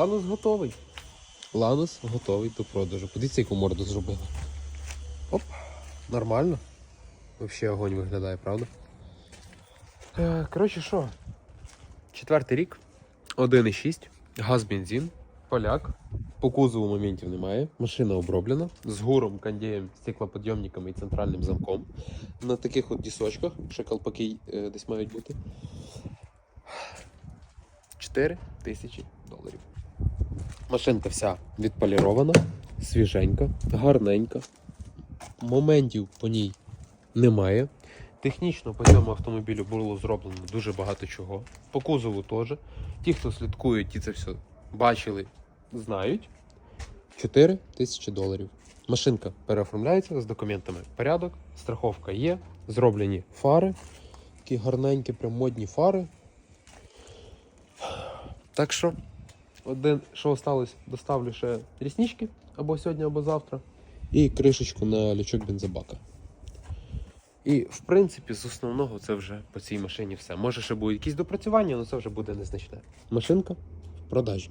Ланус готовий. Ланус готовий до продажу. Подивіться, яку морду зробили. Оп, нормально. Взагалі огонь виглядає, правда? Е, коротше, що? Четвертий рік, 1,6, газ бензин, поляк. По кузову моментів немає. Машина оброблена з гуром, кондеєм, стеклоподйомниками і центральним замком. На таких от дісочках, ще колпаки е, десь мають бути. 4 тисячі доларів. Машинка вся відполірована, свіженька, гарненька. Моментів по ній немає. Технічно по цьому автомобілю було зроблено дуже багато чого. По кузову теж. Ті, хто слідкують, ті це все бачили, знають. 4 тисячі доларів. Машинка переоформляється з документами порядок, страховка є, зроблені фари, такі гарненькі, прям модні фари. Так що, один, що осталось, доставлю ще ріснички або сьогодні, або завтра. І кришечку на лючок бензобака. І, в принципі, з основного це вже по цій машині все. Може ще будуть якісь допрацювання, але це вже буде незначне. Машинка в продажі.